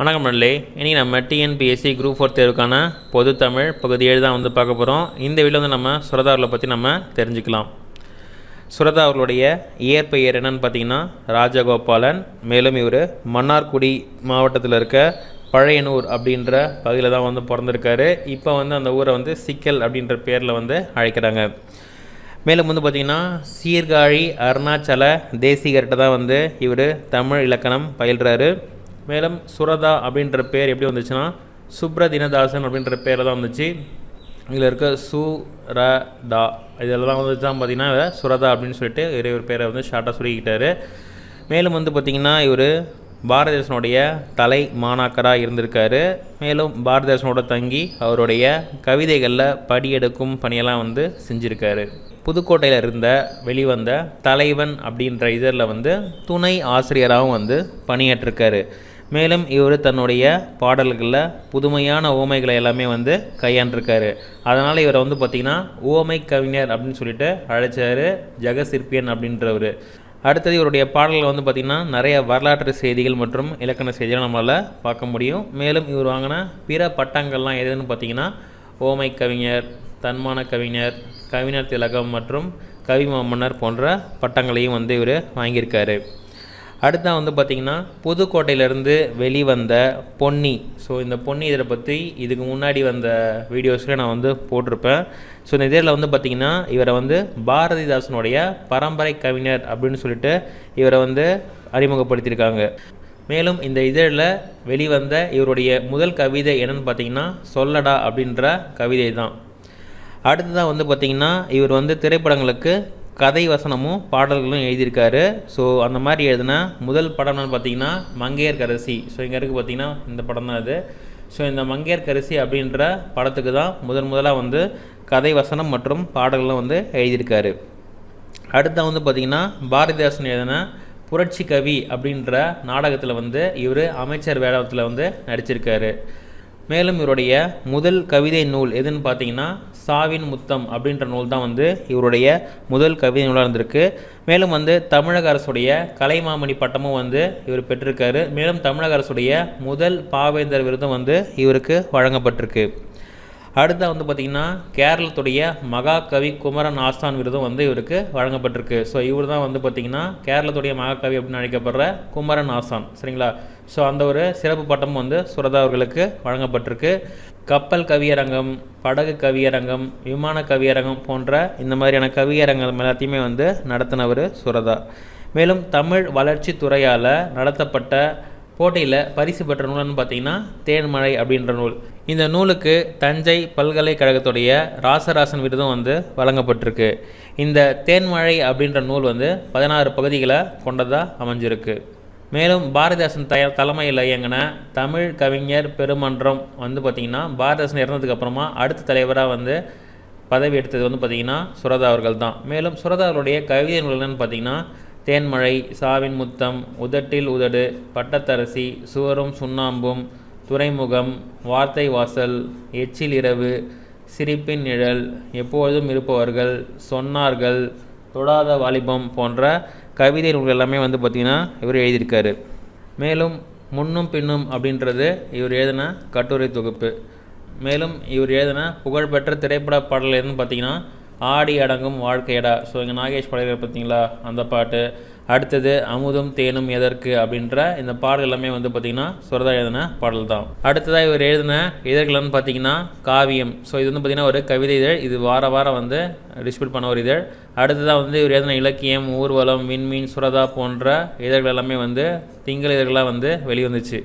வணக்கம் நல்லே இன்றைக்கி நம்ம டிஎன்பிஎஸ்சி குரூப் ஃபோர் தேர்வுக்கான பொது தமிழ் பகுதி ஏழு தான் வந்து பார்க்க போகிறோம் இந்த வீடியோ வந்து நம்ம சுரதா அவர்களை பற்றி நம்ம தெரிஞ்சுக்கலாம். சுரதா அவர்களுடைய இயற்பெயர் என்னன்னு பார்த்தீங்கன்னா ராஜகோபாலன். மேலும் இவர் மன்னார்குடி மாவட்டத்தில் இருக்க பழையனூர் அப்படின்ற பகுதியில் தான் வந்து பிறந்திருக்காரு. இப்போ வந்து அந்த ஊரை வந்து சிக்கல் அப்படின்ற பேரில் வந்து அழைக்கிறாங்க. மேலும் வந்து பார்த்திங்கன்னா சீர்காழி அருணாச்சல தேசிகர்கிட்ட தான் வந்து இவர் தமிழ் இலக்கணம் பயில்றாரு. மேலும் சுரதா அப்படின்ற பேர் எப்படி வந்துச்சுன்னா சுப்ரதினதாசன் அப்படின்ற பேரில் தான் வந்துச்சு. இதில் இருக்க சு ர தா இதெல்லாம் வந்து தான் பார்த்திங்கன்னா சுரதா அப்படின்னு சொல்லிட்டு இவர் இவர் பேரை வந்து ஷார்ட்டாக சொல்லிக்கிட்டாரு. மேலும் வந்து பார்த்திங்கன்னா இவர் பாரதேசனுடைய தலை மாணாக்கராக இருந்திருக்காரு. மேலும் பாரதேசனோட தங்கி அவருடைய கவிதைகளில் படியெடுக்கும் பணியெல்லாம் வந்து செஞ்சுருக்காரு. புதுக்கோட்டையில் இருந்த வெளிவந்த தலைவன் அப்படின்ற இதழில் வந்து துணை ஆசிரியராகவும் வந்து பணியாற்றிருக்காரு. மேலும் இவர் தன்னுடைய பாடல்களில் புதுமையான ஓமைகளை எல்லாமே வந்து கையாண்டிருக்காரு. அதனால் இவரை வந்து பார்த்திங்கன்னா ஓமை கவிஞர் அப்படின்னு சொல்லிட்டு அழைச்சார் ஜெகசிற்பியன் அப்படின்றவர். அடுத்தது இவருடைய பாடல்கள் வந்து பார்த்திங்கன்னா நிறைய வரலாற்று செய்திகள் மற்றும் இலக்கண செய்திகள் நம்மளால் பார்க்க முடியும். மேலும் இவர் வாங்கின பிற பட்டங்கள்லாம் எதுன்னு பார்த்தீங்கன்னா ஓமை கவிஞர் தன்மான கவிஞர் கவிஞர் திலகம் மற்றும் கவி மாமன்னர் போன்ற பட்டங்களையும் வந்து இவர் வாங்கியிருக்காரு. அடுத்தா வந்து பார்த்திங்கன்னா புதுக்கோட்டையிலேருந்து வெளிவந்த பொன்னி. ஸோ இந்த பொன்னி இதில் பற்றி இதுக்கு முன்னாடி வந்த வீடியோஸில் நான் வந்து போட்டிருப்பேன். ஸோ இந்த இதில் வந்து பார்த்திங்கன்னா இவரை வந்து பாரதிதாசனுடைய பரம்பரை கவிஞர் அப்படின்னு சொல்லிட்டு இவரை வந்து அறிமுகப்படுத்தியிருக்காங்க. மேலும் இந்த இதழில் வெளிவந்த இவருடைய முதல் கவிதை என்னன்னு பார்த்தீங்கன்னா சொல்லடா அப்படின்ற கவிதை தான் அடுத்ததாக வந்து பார்த்திங்கன்னா இவர் வந்து திரைப்படங்களுக்கு கதை வசனமும் பாடல்களும் எழுதியிருக்காரு. ஸோ அந்த மாதிரி எழுதின முதல் படம்னு பார்த்தீங்கன்னா மங்கையர்கரசி ஸோ இங்கே இருக்குது பார்த்தீங்கன்னா இந்த படம் தான் அது ஸோ இந்த மங்கையர்கரசி அப்படின்ற படத்துக்கு தான் முதன் முதலாக வந்து கதை வசனம் மற்றும் பாடல்களும் வந்து எழுதியிருக்காரு. அடுத்த வந்து பார்த்திங்கன்னா பாரதிதாசன் எழுதின புரட்சி கவி அப்படின்ற நாடகத்தில் வந்து இவர் அமைச்சர் வேடத்தில் வந்து நடிச்சிருக்காரு. மேலும் இவருடைய முதல் கவிதை நூல் எதுன்னு பார்த்தீங்கன்னா சாவின் முத்தம் அப்படின்ற நூல் தான் வந்து இவருடைய முதல் கவிதை நூலாக இருந்திருக்கு. மேலும் வந்து தமிழக அரசுடைய கலைமாமணி பட்டமும் வந்து இவர் பெற்றிருக்காரு. மேலும் தமிழக அரசுடைய முதல் பாவேந்தர் விருதும் வந்து இவருக்கு வழங்கப்பட்டிருக்கு. அடுத்த வந்து பார்த்திங்கன்னா கேரளத்துடைய மகாகவி குமரன் ஆஸ்தான் விருதும் வந்து இவருக்கு வழங்கப்பட்டிருக்கு. ஸோ இவர் தான் வந்து பார்த்திங்கன்னா கேரளத்துடைய மகாகவி அப்படின்னு அழைக்கப்படுற குமரன் ஆசான். சரிங்களா? ஸோ அந்த ஒரு சிறப்பு பட்டமும் வந்து சுரதா அவர்களுக்கு வழங்கப்பட்டிருக்கு. கப்பல் கவியரங்கம் படகு கவியரங்கம் விமான கவியரங்கம் போன்ற இந்த மாதிரியான கவியரங்கம் எல்லாத்தையுமே வந்து நடத்தினவர் சுரதா. மேலும் தமிழ் வளர்ச்சி துறையால் நடத்தப்பட்ட போட்டியில் பரிசு பெற்ற நூல்னு பார்த்தீங்கன்னா தேன்மழை அப்படின்ற நூல். இந்த நூலுக்கு தஞ்சை பல்கலைக்கழகத்துடைய ராசராசன் விருதும் வந்து வழங்கப்பட்டிருக்கு. இந்த தேன்மழை அப்படின்ற நூல் வந்து பதினாறு பகுதிகளை கொண்டதாக அமைஞ்சிருக்கு. மேலும் பாரதிதாசன் தய தலைமையில் இயங்கின தமிழ் கவிஞர் பெருமன்றம் வந்து பார்த்திங்கன்னா பாரதிதாசன் இறந்ததுக்கப்புறமா அடுத்த தலைவராக வந்து பதவி எடுத்தது வந்து பார்த்திங்கன்னா சுரதா அவர்கள் தான். மேலும் சுரதா அவருடைய கவிதை நூல்கள்னு என்னன்னு தேன்மழை சாவின் முத்தம் உதட்டில் உதடு பட்டத்தரசி சுவரும் சுண்ணாம்பும் துறைமுகம் வார்த்தை வாசல் எச்சில் இரவு சிரிப்பின் நிழல் எப்பொழுதும் இருப்பவர்கள் சொன்னார்கள் தொடாத வாலிபம் போன்ற கவிதை நூல்கள் எல்லாமே வந்து பார்த்திங்கன்னா இவர் எழுதியிருக்காரு. மேலும் முன்னும் பின்னும் அப்படின்றது இவர் எழுதின கட்டுரை தொகுப்பு. மேலும் இவர் எழுதின புகழ்பெற்ற திரைப்பட பாடல் எதுன்னு பார்த்தீங்கன்னா ஆடி அடங்கும் வாழ்க்கையடா. ஸோ இங்கே நாகேஷ் பாடகர் பார்த்தீங்களா? அந்த பாட்டு. அடுத்தது அமுதும் தேனும் எதற்கு அப்படின்ற இந்த பாடல் எல்லாமே வந்து பார்த்திங்கன்னா சுரதா எழுதின பாடல் தான் அடுத்ததாக இவர் எழுதின இதழ்கள்னு பார்த்தீங்கன்னா காவியம். ஸோ இது வந்து பார்த்திங்கன்னா ஒரு கவிதை இதழ். இது வார வாரம் வந்து டிஸ்ட்ரிபியூட் பண்ண ஒரு இதழ். அடுத்ததாக வந்து இவர் எழுதின இலக்கியம் ஊர்வலம் விண்மீன் சுரதா போன்ற இதழ்கள் எல்லாமே வந்து திங்கள் இதழ்களாக வந்து வெளிவந்துச்சு.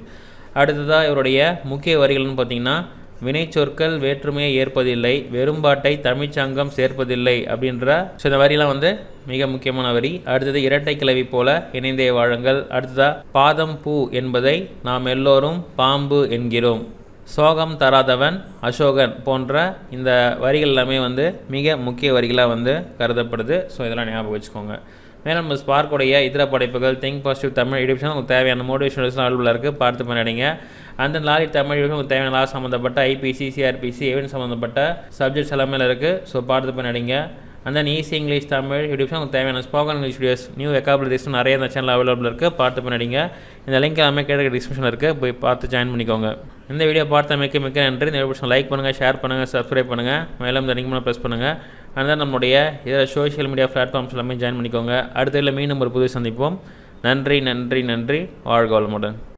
அடுத்ததாக இவருடைய முக்கிய வரிகள்னு பார்த்தீங்கன்னா வினைச்சொற்கள் வேற்றுமையை ஏற்பதில்லை வெறும்பாட்டை தமிழ்ச்சங்கம் சேர்ப்பதில்லை அப்படின்ற ஸோ இந்த வரியெல்லாம் வந்து மிக முக்கியமான வரி. அடுத்தது இரட்டை கிளவி போல இணைந்தே வாழுங்கள். அடுத்ததா பாதம் பூ என்பதை நாம் எல்லோரும் பாம்பு என்கிறோம். சோகம் தராதவன் அசோகன் போன்ற இந்த வரிகள் எல்லாமே வந்து மிக முக்கிய வரிகளாக வந்து கருதப்படுது. ஸோ இதெல்லாம் ஞாபகம் வச்சுக்கோங்க. மேலும் நம்ம ஸ்பார்க்குடைய இதர படைப்புகள் திங்க் பாசிட்டிவ் தமிழ் எடிஷன் உங்களுக்கு தேவையான மோட்டிவேஷனல்ஸ்லாம் அவைலபிளாக இருக்குது பார்த்து பண்ணிடுங்க அந்த லாரி தமிழ் உங்களுக்கு தேவையான லா சம்மந்தப்பட்ட ஐபிசி சிஆர்பிசி எவன் சம்மந்தப்பட்ட சப்ஜெக்ட்ஸ் எல்லாமே இருக்குது ஸோ பார்த்து பண்ணிடுங்க அந்த ஈஸி இங்கிலீஷ் தமிழ் யூடியூப்ஸ் உங்களுக்கு தேவையான spoken English videos new vocabularies நிறைய இந்த சேனல் அவைலபிள் இருக்குது பார்த்து பண்ணிடுங்க இந்த லிங்க் எல்லாமே கேட்க டிஸ்கிரிப்ஷனில் இருக்குது போய் பார்த்து ஜாயின் பண்ணிக்கோங்க. இந்த வீடியோ பார்த்த மிக்க மிக்க நன்றி. இந்த வீடியோ லைக் பண்ணுங்கள் ஷேர் பண்ணுங்கள் சப்ஸ்கிரைப் பண்ணுங்கள் மேலும் இந்த லிங்க் ப்ரெஸ் பண்ணுங்கள் அந்த நம்முடைய இதர சோஷியல் மீடியா பிளாட்ஃபார்ம்ஸ் எல்லாமே ஜாயின் பண்ணிக்கோங்க. அடுத்த இல்லை மீண்டும் ஒரு புது சந்திப்போம். நன்றி நன்றி நன்றி. வாழ்க வளமுடன்.